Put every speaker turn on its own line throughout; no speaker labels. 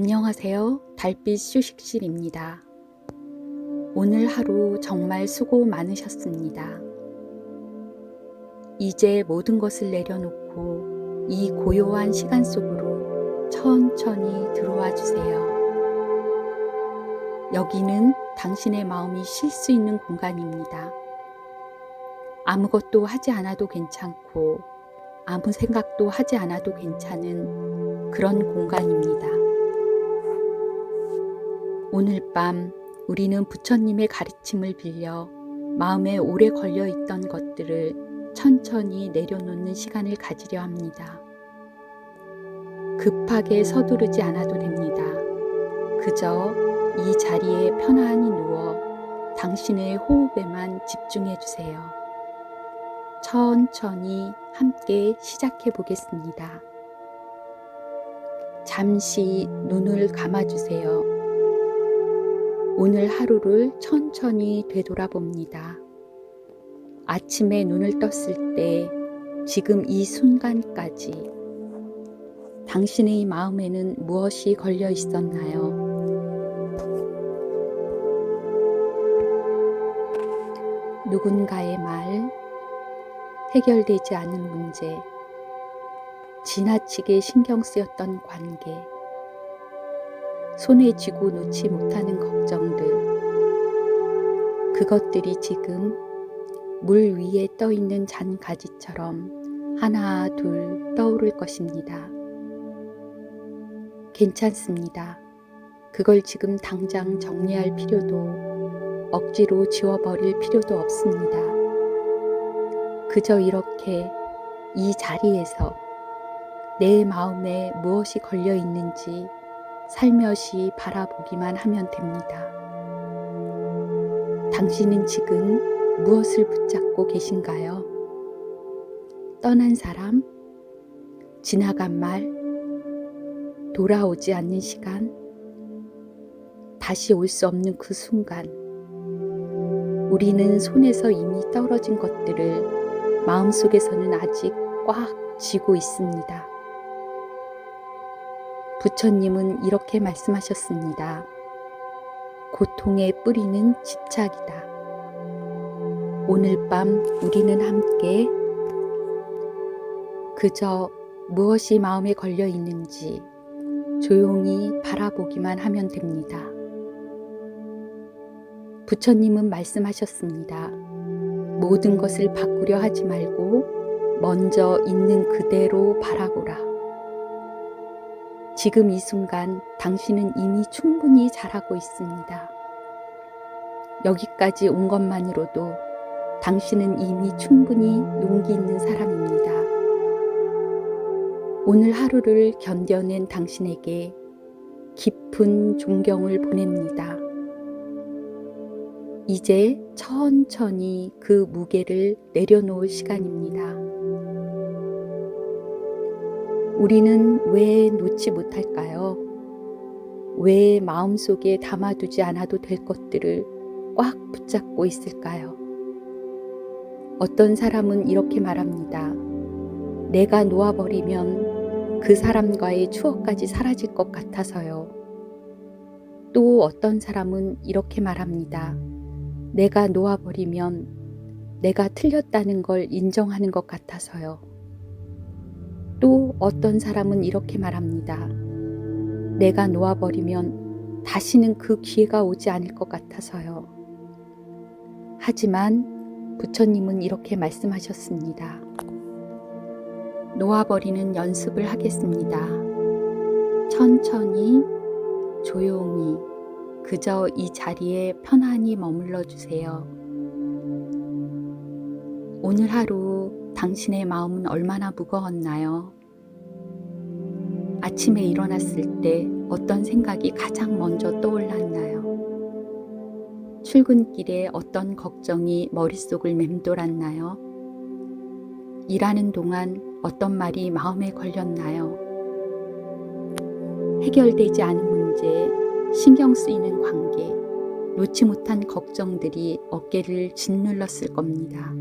안녕하세요. 달빛 휴식실입니다. 오늘 하루 정말 수고 많으셨습니다. 이제 모든 것을 내려놓고 이 고요한 시간 속으로 천천히 들어와 주세요. 여기는 당신의 마음이 쉴 수 있는 공간입니다. 아무것도 하지 않아도 괜찮고 아무 생각도 하지 않아도 괜찮은 그런 공간입니다. 오늘 밤 우리는 부처님의 가르침을 빌려 마음에 오래 걸려 있던 것들을 천천히 내려놓는 시간을 가지려 합니다. 급하게 서두르지 않아도 됩니다. 그저 이 자리에 편안히 누워 당신의 호흡에만 집중해 주세요. 천천히 함께 시작해 보겠습니다. 잠시 눈을 감아 주세요. 오늘 하루를 천천히 되돌아봅니다. 아침에 눈을 떴을 때 지금 이 순간까지 당신의 마음에는 무엇이 걸려 있었나요? 누군가의 말, 해결되지 않은 문제, 지나치게 신경 쓰였던 관계, 손에 쥐고 놓지 못하는 걱정들, 그것들이 지금 물 위에 떠 있는 잔 가지처럼 하나, 둘 떠오를 것입니다. 괜찮습니다. 그걸 지금 당장 정리할 필요도 억지로 지워버릴 필요도 없습니다. 그저 이렇게 이 자리에서 내 마음에 무엇이 걸려 있는지 살며시 바라보기만 하면 됩니다. 당신은 지금 무엇을 붙잡고 계신가요? 떠난 사람? 지나간 말? 돌아오지 않는 시간? 다시 올 수 없는 그 순간? 우리는 손에서 이미 떨어진 것들을 마음속에서는 아직 꽉 쥐고 있습니다. 부처님은 이렇게 말씀하셨습니다. 고통의 뿌리는 집착이다. 오늘 밤 우리는 함께 그저 무엇이 마음에 걸려 있는지 조용히 바라보기만 하면 됩니다. 부처님은 말씀하셨습니다. 모든 것을 바꾸려 하지 말고 먼저 있는 그대로 바라보라. 지금 이 순간 당신은 이미 충분히 잘하고 있습니다. 여기까지 온 것만으로도 당신은 이미 충분히 용기 있는 사람입니다. 오늘 하루를 견뎌낸 당신에게 깊은 존경을 보냅니다. 이제 천천히 그 무게를 내려놓을 시간입니다. 우리는 왜 놓지 못할까요? 왜 마음속에 담아두지 않아도 될 것들을 꽉 붙잡고 있을까요? 어떤 사람은 이렇게 말합니다. 내가 놓아버리면 그 사람과의 추억까지 사라질 것 같아서요. 또 어떤 사람은 이렇게 말합니다. 내가 놓아버리면 내가 틀렸다는 걸 인정하는 것 같아서요. 또 어떤 사람은 이렇게 말합니다. 내가 놓아버리면 다시는 그 기회가 오지 않을 것 같아서요. 하지만 부처님은 이렇게 말씀하셨습니다. 놓아버리는 연습을 하겠습니다. 천천히, 조용히, 그저 이 자리에 편안히 머물러 주세요. 오늘 하루 당신의 마음은 얼마나 무거웠나요? 아침에 일어났을 때 어떤 생각이 가장 먼저 떠올랐나요? 출근길에 어떤 걱정이 머릿속을 맴돌았나요? 일하는 동안 어떤 말이 마음에 걸렸나요? 해결되지 않은 문제, 신경 쓰이는 관계, 놓지 못한 걱정들이 어깨를 짓눌렀을 겁니다.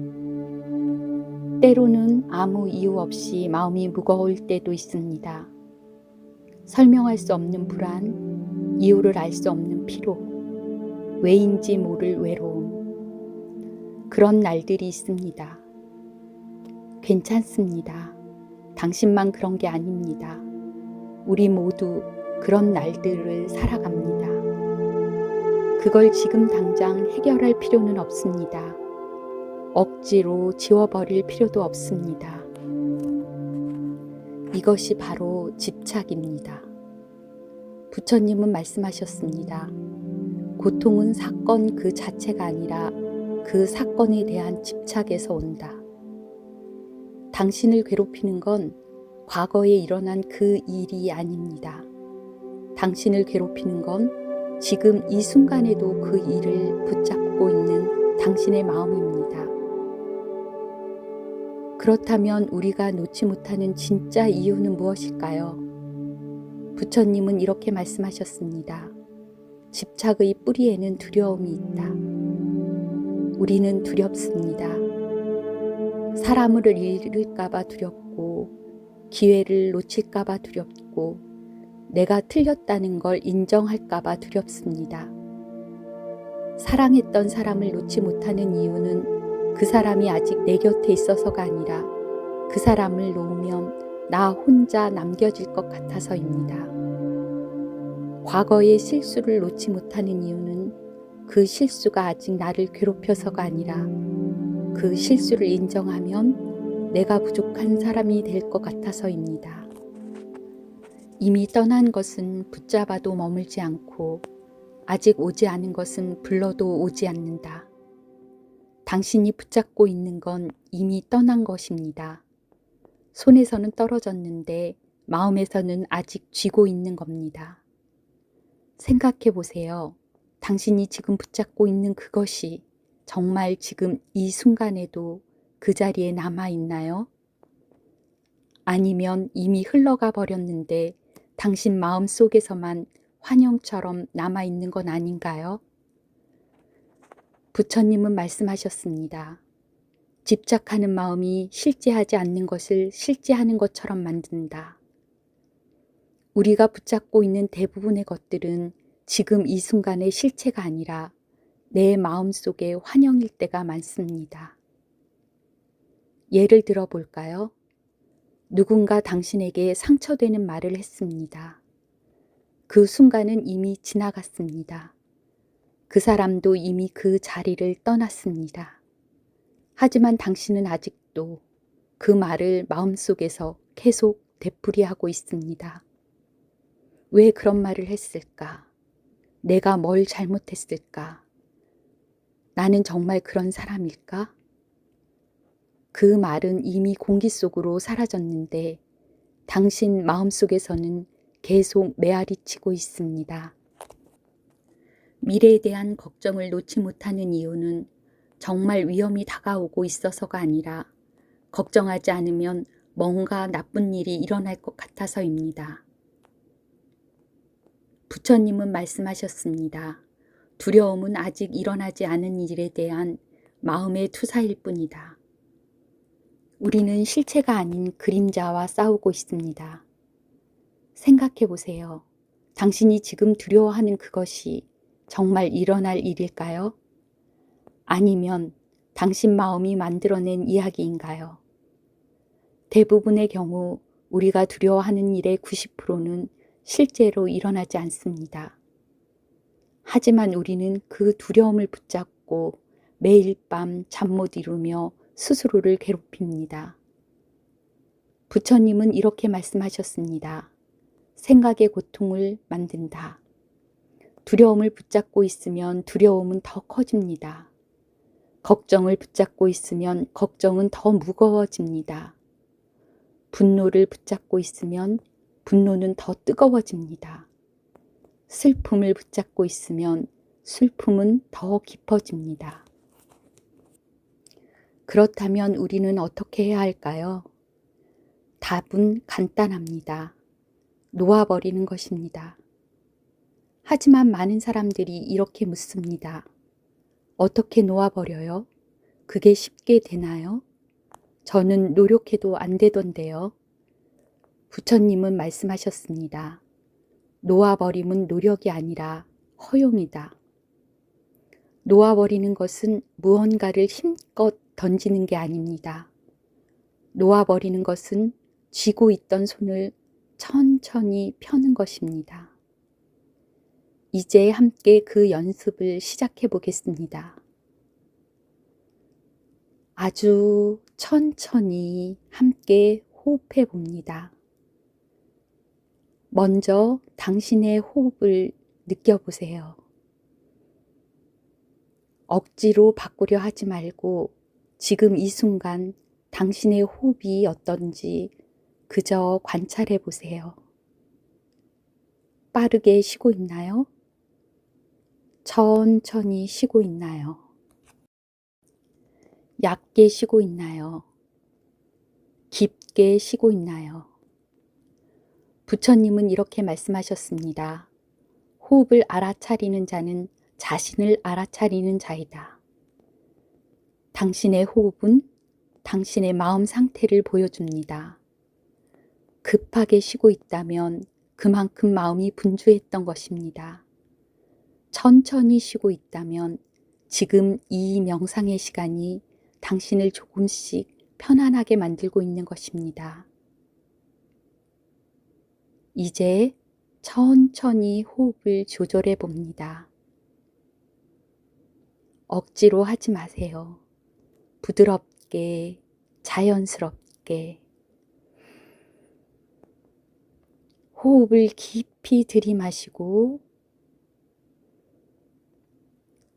때로는 아무 이유 없이 마음이 무거울 때도 있습니다. 설명할 수 없는 불안, 이유를 알 수 없는 피로, 왜인지 모를 외로움. 그런 날들이 있습니다. 괜찮습니다. 당신만 그런 게 아닙니다. 우리 모두 그런 날들을 살아갑니다. 그걸 지금 당장 해결할 필요는 없습니다. 억지로 지워버릴 필요도 없습니다. 이것이 바로 집착입니다. 부처님은 말씀하셨습니다. 고통은 사건 그 자체가 아니라 그 사건에 대한 집착에서 온다. 당신을 괴롭히는 건 과거에 일어난 그 일이 아닙니다. 당신을 괴롭히는 건 지금 이 순간에도 그 일을 붙잡고 있는 당신의 마음입니다. 그렇다면 우리가 놓지 못하는 진짜 이유는 무엇일까요? 부처님은 이렇게 말씀하셨습니다. 집착의 뿌리에는 두려움이 있다. 우리는 두렵습니다. 사람을 잃을까봐 두렵고, 기회를 놓칠까봐 두렵고, 내가 틀렸다는 걸 인정할까봐 두렵습니다. 사랑했던 사람을 놓지 못하는 이유는 그 사람이 아직 내 곁에 있어서가 아니라 그 사람을 놓으면 나 혼자 남겨질 것 같아서입니다. 과거의 실수를 놓지 못하는 이유는 그 실수가 아직 나를 괴롭혀서가 아니라 그 실수를 인정하면 내가 부족한 사람이 될 것 같아서입니다. 이미 떠난 것은 붙잡아도 머물지 않고 아직 오지 않은 것은 불러도 오지 않는다. 당신이 붙잡고 있는 건 이미 떠난 것입니다. 손에서는 떨어졌는데 마음에서는 아직 쥐고 있는 겁니다. 생각해 보세요. 당신이 지금 붙잡고 있는 그것이 정말 지금 이 순간에도 그 자리에 남아 있나요? 아니면 이미 흘러가 버렸는데 당신 마음 속에서만 환영처럼 남아 있는 건 아닌가요? 부처님은 말씀하셨습니다. 집착하는 마음이 실제하지 않는 것을 실제하는 것처럼 만든다. 우리가 붙잡고 있는 대부분의 것들은 지금 이 순간의 실체가 아니라 내 마음 속의 환영일 때가 많습니다. 예를 들어 볼까요? 누군가 당신에게 상처되는 말을 했습니다. 그 순간은 이미 지나갔습니다. 그 사람도 이미 그 자리를 떠났습니다. 하지만 당신은 아직도 그 말을 마음속에서 계속 되풀이하고 있습니다. 왜 그런 말을 했을까? 내가 뭘 잘못했을까? 나는 정말 그런 사람일까? 그 말은 이미 공기 속으로 사라졌는데 당신 마음속에서는 계속 메아리 치고 있습니다. 미래에 대한 걱정을 놓지 못하는 이유는 정말 위험이 다가오고 있어서가 아니라 걱정하지 않으면 뭔가 나쁜 일이 일어날 것 같아서입니다. 부처님은 말씀하셨습니다. 두려움은 아직 일어나지 않은 일에 대한 마음의 투사일 뿐이다. 우리는 실체가 아닌 그림자와 싸우고 있습니다. 생각해 보세요. 당신이 지금 두려워하는 그것이 정말 일어날 일일까요? 아니면 당신 마음이 만들어낸 이야기인가요? 대부분의 경우 우리가 두려워하는 일의 90%는 실제로 일어나지 않습니다. 하지만 우리는 그 두려움을 붙잡고 매일 밤 잠 못 이루며 스스로를 괴롭힙니다. 부처님은 이렇게 말씀하셨습니다. 생각의 고통을 만든다. 두려움을 붙잡고 있으면 두려움은 더 커집니다. 걱정을 붙잡고 있으면 걱정은 더 무거워집니다. 분노를 붙잡고 있으면 분노는 더 뜨거워집니다. 슬픔을 붙잡고 있으면 슬픔은 더 깊어집니다. 그렇다면 우리는 어떻게 해야 할까요? 답은 간단합니다. 놓아버리는 것입니다. 하지만 많은 사람들이 이렇게 묻습니다. 어떻게 놓아버려요? 그게 쉽게 되나요? 저는 노력해도 안 되던데요. 부처님은 말씀하셨습니다. 놓아버림은 노력이 아니라 허용이다. 놓아버리는 것은 무언가를 힘껏 던지는 게 아닙니다. 놓아버리는 것은 쥐고 있던 손을 천천히 펴는 것입니다. 이제 함께 그 연습을 시작해 보겠습니다. 아주 천천히 함께 호흡해 봅니다. 먼저 당신의 호흡을 느껴보세요. 억지로 바꾸려 하지 말고 지금 이 순간 당신의 호흡이 어떤지 그저 관찰해 보세요. 빠르게 쉬고 있나요? 천천히 쉬고 있나요? 얕게 쉬고 있나요? 깊게 쉬고 있나요? 부처님은 이렇게 말씀하셨습니다. 호흡을 알아차리는 자는 자신을 알아차리는 자이다. 당신의 호흡은 당신의 마음 상태를 보여줍니다. 급하게 쉬고 있다면 그만큼 마음이 분주했던 것입니다. 천천히 쉬고 있다면 지금 이 명상의 시간이 당신을 조금씩 편안하게 만들고 있는 것입니다. 이제 천천히 호흡을 조절해 봅니다. 억지로 하지 마세요. 부드럽게, 자연스럽게. 호흡을 깊이 들이마시고,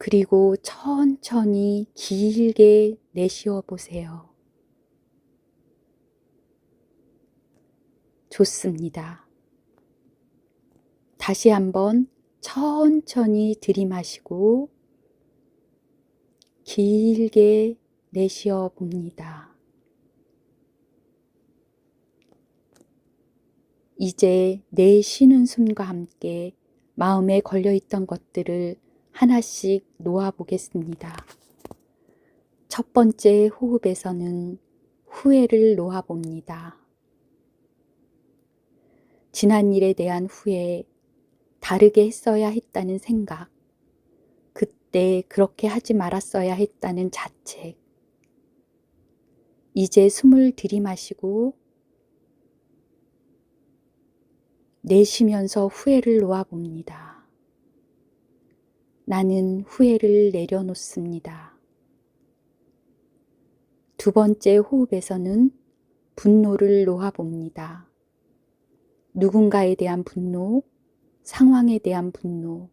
그리고 천천히 길게 내쉬어 보세요. 좋습니다. 다시 한번 천천히 들이마시고 길게 내쉬어 봅니다. 이제 내쉬는 숨과 함께 마음에 걸려 있던 것들을 하나씩 놓아 보겠습니다. 첫 번째 호흡에서는 후회를 놓아 봅니다. 지난 일에 대한 후회, 다르게 했어야 했다는 생각, 그때 그렇게 하지 말았어야 했다는 자책. 이제 숨을 들이마시고 내쉬면서 후회를 놓아 봅니다. 나는 후회를 내려놓습니다. 두 번째 호흡에서는 분노를 놓아 봅니다. 누군가에 대한 분노, 상황에 대한 분노,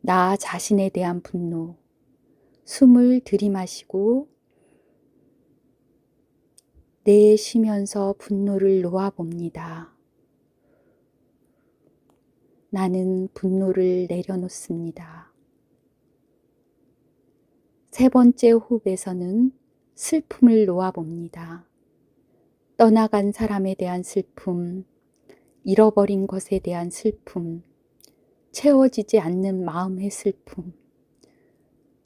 나 자신에 대한 분노, 숨을 들이마시고 내쉬면서 분노를 놓아 봅니다. 나는 분노를 내려놓습니다. 세 번째 호흡에서는 슬픔을 놓아 봅니다. 떠나간 사람에 대한 슬픔, 잃어버린 것에 대한 슬픔, 채워지지 않는 마음의 슬픔.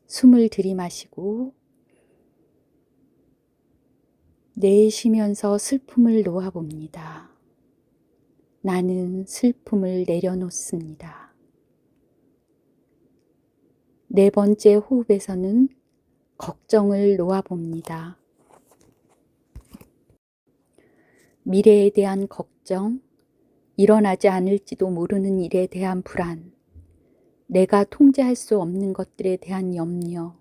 숨을 들이마시고 내쉬면서 슬픔을 놓아봅니다. 나는 슬픔을 내려놓습니다. 네 번째 호흡에서는 걱정을 놓아봅니다. 미래에 대한 걱정, 일어나지 않을지도 모르는 일에 대한 불안, 내가 통제할 수 없는 것들에 대한 염려,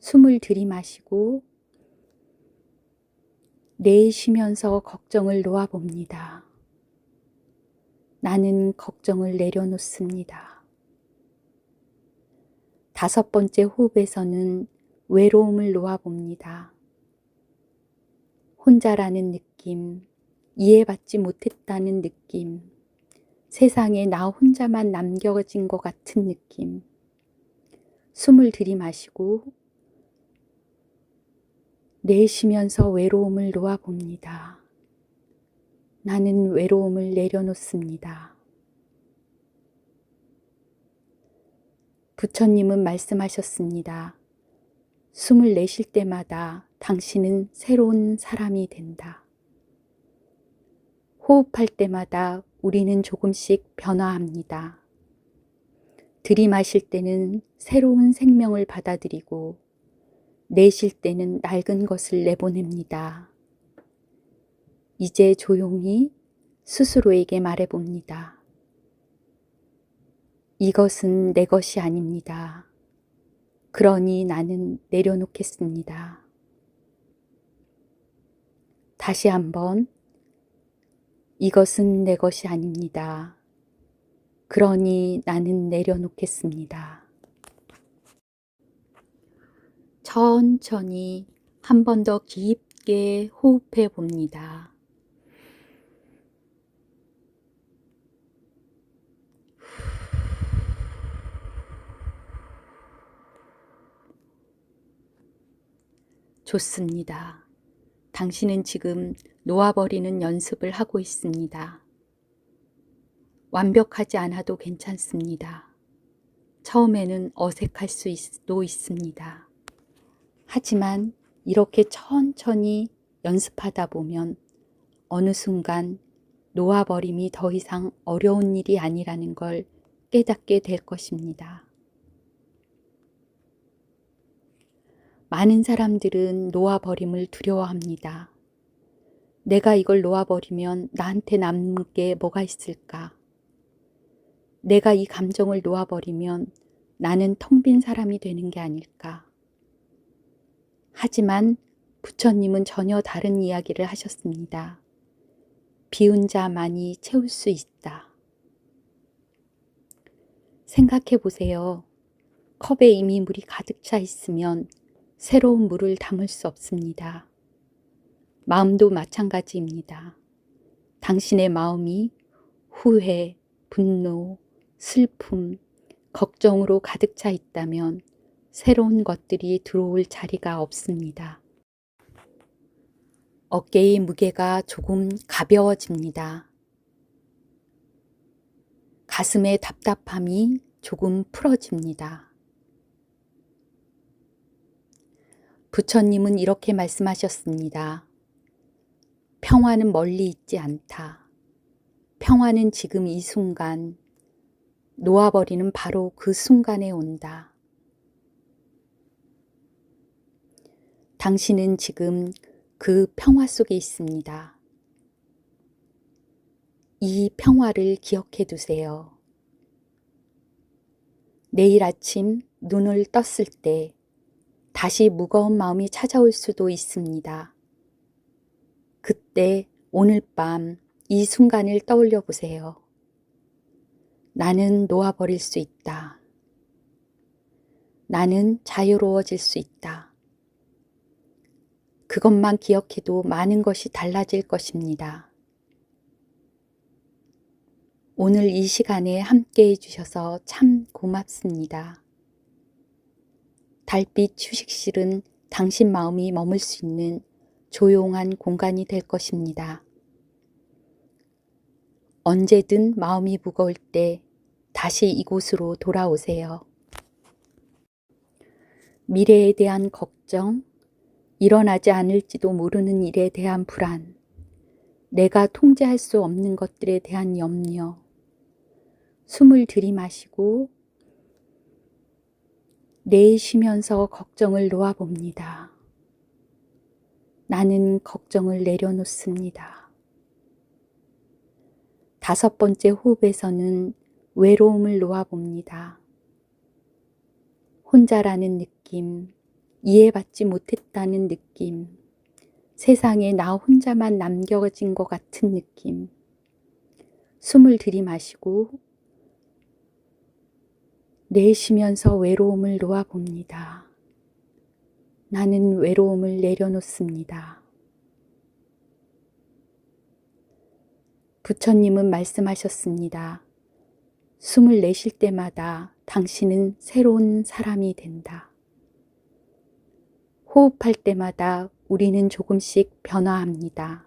숨을 들이마시고 내쉬면서 걱정을 놓아봅니다. 나는 걱정을 내려놓습니다. 다섯 번째 호흡에서는 외로움을 놓아봅니다. 혼자라는 느낌, 이해받지 못했다는 느낌, 세상에 나 혼자만 남겨진 것 같은 느낌. 숨을 들이마시고 내쉬면서 외로움을 놓아봅니다. 나는 외로움을 내려놓습니다. 부처님은 말씀하셨습니다. 숨을 내쉴 때마다 당신은 새로운 사람이 된다. 호흡할 때마다 우리는 조금씩 변화합니다. 들이마실 때는 새로운 생명을 받아들이고 내쉴 때는 낡은 것을 내보냅니다. 이제 조용히 스스로에게 말해봅니다. 이것은 내 것이 아닙니다. 그러니 나는 내려놓겠습니다. 다시 한번 이것은 내 것이 아닙니다. 그러니 나는 내려놓겠습니다. 천천히 한 번 더 깊게 호흡해 봅니다. 좋습니다. 당신은 지금 놓아버리는 연습을 하고 있습니다. 완벽하지 않아도 괜찮습니다. 처음에는 어색할 수도 있습니다. 하지만 이렇게 천천히 연습하다 보면 어느 순간 놓아버림이 더 이상 어려운 일이 아니라는 걸 깨닫게 될 것입니다. 많은 사람들은 놓아버림을 두려워합니다. 내가 이걸 놓아버리면 나한테 남는 게 뭐가 있을까? 내가 이 감정을 놓아버리면 나는 텅 빈 사람이 되는 게 아닐까? 하지만 부처님은 전혀 다른 이야기를 하셨습니다. 비운 자만이 채울 수 있다. 생각해 보세요. 컵에 이미 물이 가득 차 있으면 새로운 물을 담을 수 없습니다. 마음도 마찬가지입니다. 당신의 마음이 후회, 분노, 슬픔, 걱정으로 가득 차 있다면 새로운 것들이 들어올 자리가 없습니다. 어깨의 무게가 조금 가벼워집니다. 가슴의 답답함이 조금 풀어집니다. 부처님은 이렇게 말씀하셨습니다. 평화는 멀리 있지 않다. 평화는 지금 이 순간, 놓아버리는 바로 그 순간에 온다. 당신은 지금 그 평화 속에 있습니다. 이 평화를 기억해 두세요. 내일 아침 눈을 떴을 때 다시 무거운 마음이 찾아올 수도 있습니다. 그때 오늘 밤 이 순간을 떠올려 보세요. 나는 놓아버릴 수 있다. 나는 자유로워질 수 있다. 그것만 기억해도 많은 것이 달라질 것입니다. 오늘 이 시간에 함께 해주셔서 참 고맙습니다. 달빛 휴식실은 당신 마음이 머물 수 있는 조용한 공간이 될 것입니다. 언제든 마음이 무거울 때 다시 이곳으로 돌아오세요. 미래에 대한 걱정, 일어나지 않을지도 모르는 일에 대한 불안, 내가 통제할 수 없는 것들에 대한 염려, 숨을 들이마시고 내쉬면서 걱정을 놓아봅니다. 나는 걱정을 내려놓습니다. 다섯 번째 호흡에서는 외로움을 놓아봅니다. 혼자라는 느낌, 이해받지 못했다는 느낌, 세상에 나 혼자만 남겨진 것 같은 느낌. 숨을 들이마시고 내쉬면서 외로움을 놓아봅니다. 나는 외로움을 내려놓습니다. 부처님은 말씀하셨습니다. 숨을 내쉴 때마다 당신은 새로운 사람이 된다. 호흡할 때마다 우리는 조금씩 변화합니다.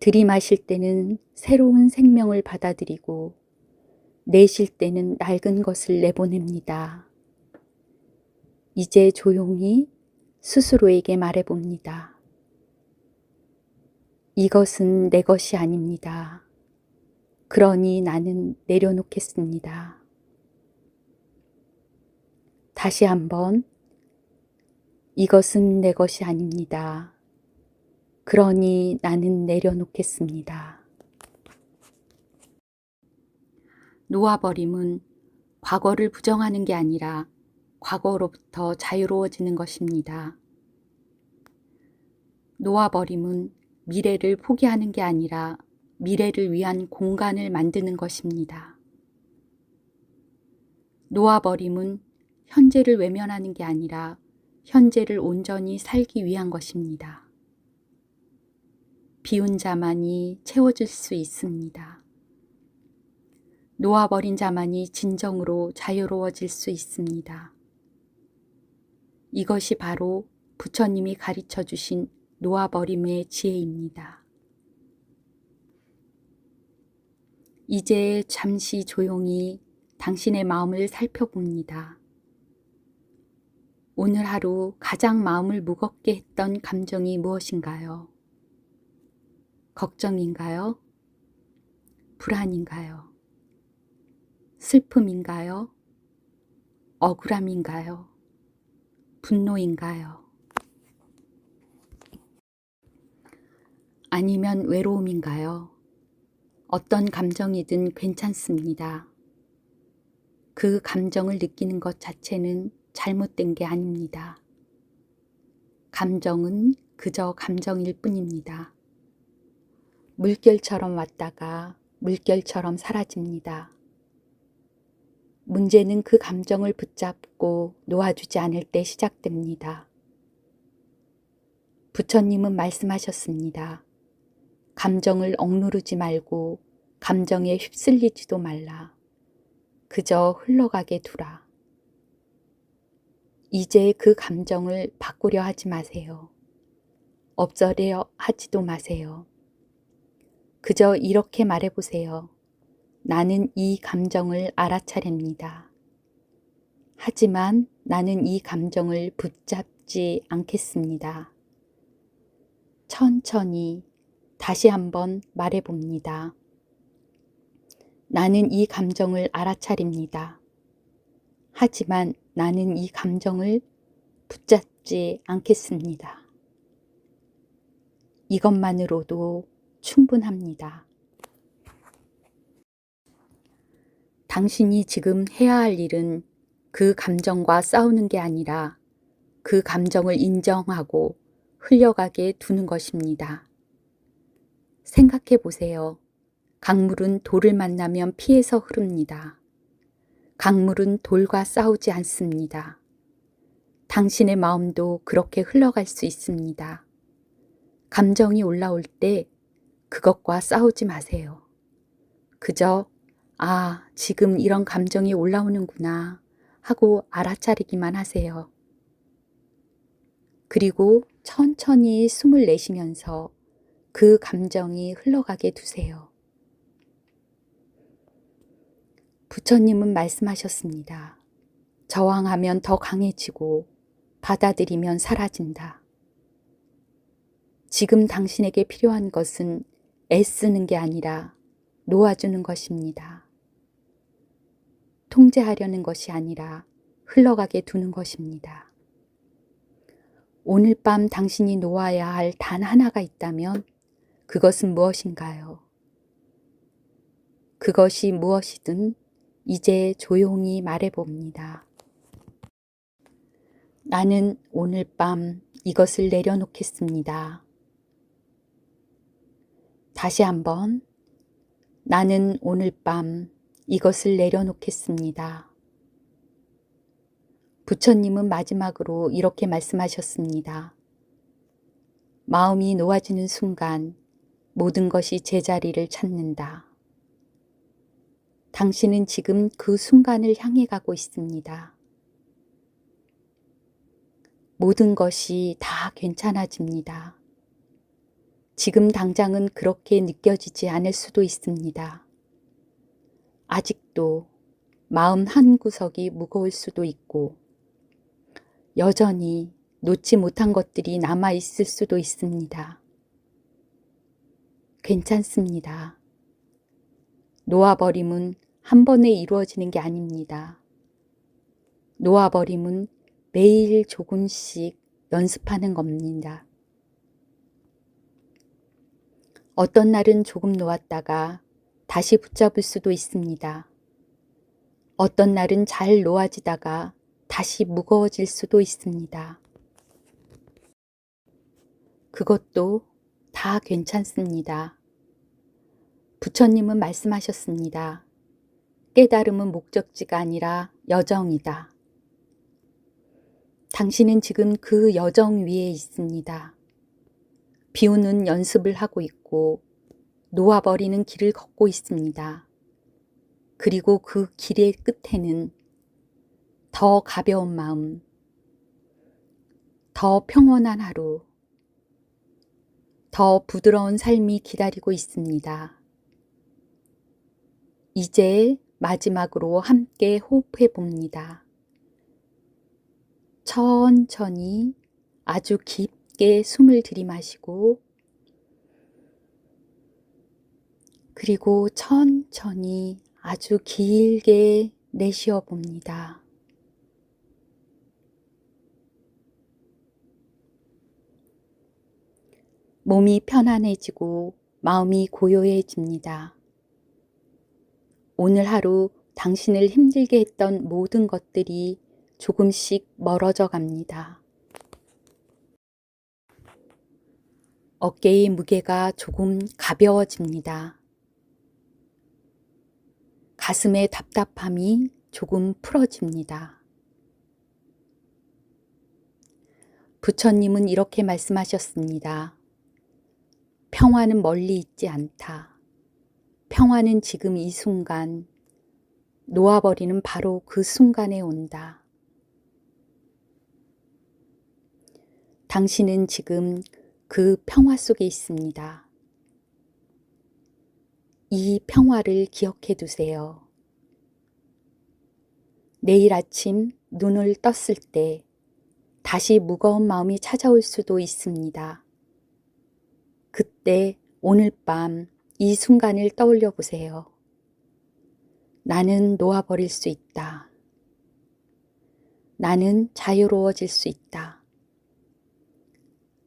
들이마실 때는 새로운 생명을 받아들이고 내쉴 때는 낡은 것을 내보냅니다. 이제 조용히 스스로에게 말해봅니다. 이것은 내 것이 아닙니다. 그러니 나는 내려놓겠습니다. 다시 한번 이것은 내 것이 아닙니다. 그러니 나는 내려놓겠습니다. 놓아버림은 과거를 부정하는 게 아니라 과거로부터 자유로워지는 것입니다. 놓아버림은 미래를 포기하는 게 아니라 미래를 위한 공간을 만드는 것입니다. 놓아버림은 현재를 외면하는 게 아니라 현재를 온전히 살기 위한 것입니다. 비운 자만이 채워질 수 있습니다. 놓아버린 자만이 진정으로 자유로워질 수 있습니다. 이것이 바로 부처님이 가르쳐 주신 놓아버림의 지혜입니다. 이제 잠시 조용히 당신의 마음을 살펴봅니다. 오늘 하루 가장 마음을 무겁게 했던 감정이 무엇인가요? 걱정인가요? 불안인가요? 슬픔인가요? 억울함인가요? 분노인가요? 아니면 외로움인가요? 어떤 감정이든 괜찮습니다. 그 감정을 느끼는 것 자체는 잘못된 게 아닙니다. 감정은 그저 감정일 뿐입니다. 물결처럼 왔다가 물결처럼 사라집니다. 문제는 그 감정을 붙잡고 놓아주지 않을 때 시작됩니다. 부처님은 말씀하셨습니다. 감정을 억누르지 말고 감정에 휩쓸리지도 말라. 그저 흘러가게 두라. 이제 그 감정을 바꾸려 하지 마세요. 없어려 하지도 마세요. 그저 이렇게 말해보세요. 나는 이 감정을 알아차립니다. 하지만 나는 이 감정을 붙잡지 않겠습니다. 천천히 다시 한번 말해 봅니다. 나는 이 감정을 알아차립니다. 하지만 나는 이 감정을 붙잡지 않겠습니다. 이것만으로도 충분합니다. 당신이 지금 해야 할 일은 그 감정과 싸우는 게 아니라 그 감정을 인정하고 흘려가게 두는 것입니다. 생각해 보세요. 강물은 돌을 만나면 피해서 흐릅니다. 강물은 돌과 싸우지 않습니다. 당신의 마음도 그렇게 흘러갈 수 있습니다. 감정이 올라올 때 그것과 싸우지 마세요. 그저, 아, 지금 이런 감정이 올라오는구나 하고 알아차리기만 하세요. 그리고 천천히 숨을 내쉬면서 그 감정이 흘러가게 두세요. 부처님은 말씀하셨습니다. 저항하면 더 강해지고 받아들이면 사라진다. 지금 당신에게 필요한 것은 애쓰는 게 아니라 놓아주는 것입니다. 통제하려는 것이 아니라 흘러가게 두는 것입니다. 오늘 밤 당신이 놓아야 할 단 하나가 있다면 그것은 무엇인가요? 그것이 무엇이든 이제 조용히 말해봅니다. 나는 오늘 밤 이것을 내려놓겠습니다. 다시 한번 나는 오늘 밤 이것을 내려놓겠습니다. 부처님은 마지막으로 이렇게 말씀하셨습니다. 마음이 놓아지는 순간 모든 것이 제자리를 찾는다. 당신은 지금 그 순간을 향해 가고 있습니다. 모든 것이 다 괜찮아집니다. 지금 당장은 그렇게 느껴지지 않을 수도 있습니다. 아직도 마음 한 구석이 무거울 수도 있고, 여전히 놓지 못한 것들이 남아 있을 수도 있습니다. 괜찮습니다. 놓아버림은 한 번에 이루어지는 게 아닙니다. 놓아버림은 매일 조금씩 연습하는 겁니다. 어떤 날은 조금 놓았다가 다시 붙잡을 수도 있습니다. 어떤 날은 잘 놓아지다가 다시 무거워질 수도 있습니다. 그것도 다 괜찮습니다. 부처님은 말씀하셨습니다. 깨달음은 목적지가 아니라 여정이다. 당신은 지금 그 여정 위에 있습니다. 비우는 연습을 하고 있고 놓아버리는 길을 걷고 있습니다. 그리고 그 길의 끝에는 더 가벼운 마음, 더 평온한 하루, 더 부드러운 삶이 기다리고 있습니다. 이제 마지막으로 함께 호흡해 봅니다. 천천히 아주 깊게 숨을 들이마시고 그리고 천천히 아주 길게 내쉬어 봅니다. 몸이 편안해지고 마음이 고요해집니다. 오늘 하루 당신을 힘들게 했던 모든 것들이 조금씩 멀어져 갑니다. 어깨의 무게가 조금 가벼워집니다. 가슴의 답답함이 조금 풀어집니다. 부처님은 이렇게 말씀하셨습니다. 평화는 멀리 있지 않다. 평화는 지금 이 순간, 놓아버리는 바로 그 순간에 온다. 당신은 지금 그 평화 속에 있습니다. 이 평화를 기억해 두세요. 내일 아침 눈을 떴을 때 다시 무거운 마음이 찾아올 수도 있습니다. 그때 오늘 밤 이 순간을 떠올려 보세요. 나는 놓아버릴 수 있다. 나는 자유로워질 수 있다.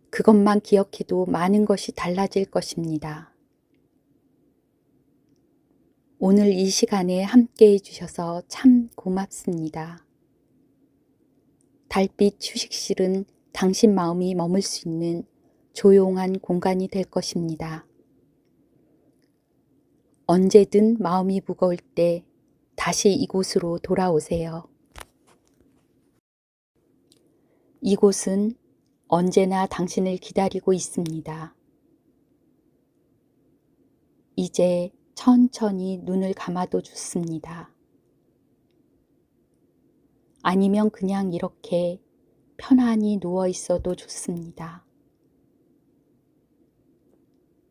그것만 기억해도 많은 것이 달라질 것입니다. 오늘 이 시간에 함께 해주셔서 참 고맙습니다. 달빛 휴식실은 당신 마음이 머물 수 있는 조용한 공간이 될 것입니다. 언제든 마음이 무거울 때 다시 이곳으로 돌아오세요. 이곳은 언제나 당신을 기다리고 있습니다. 이제 천천히 눈을 감아도 좋습니다. 아니면 그냥 이렇게 편안히 누워 있어도 좋습니다.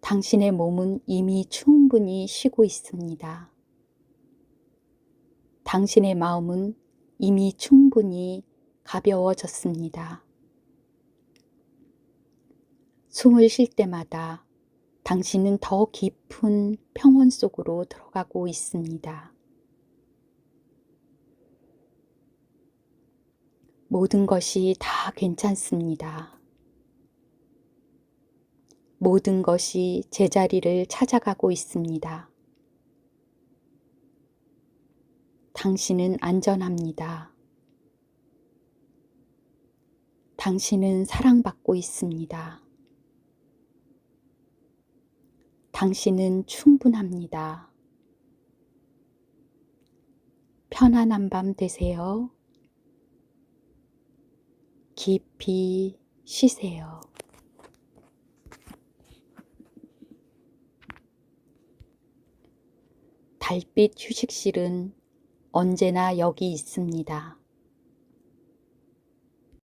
당신의 몸은 이미 충분히 쉬고 있습니다. 당신의 마음은 이미 충분히 가벼워졌습니다. 숨을 쉴 때마다 당신은 더 깊은 평온 속으로 들어가고 있습니다. 모든 것이 다 괜찮습니다. 모든 것이 제자리를 찾아가고 있습니다. 당신은 안전합니다. 당신은 사랑받고 있습니다. 당신은 충분합니다. 편안한 밤 되세요. 깊이 쉬세요. 달빛 휴식실은 언제나 여기 있습니다.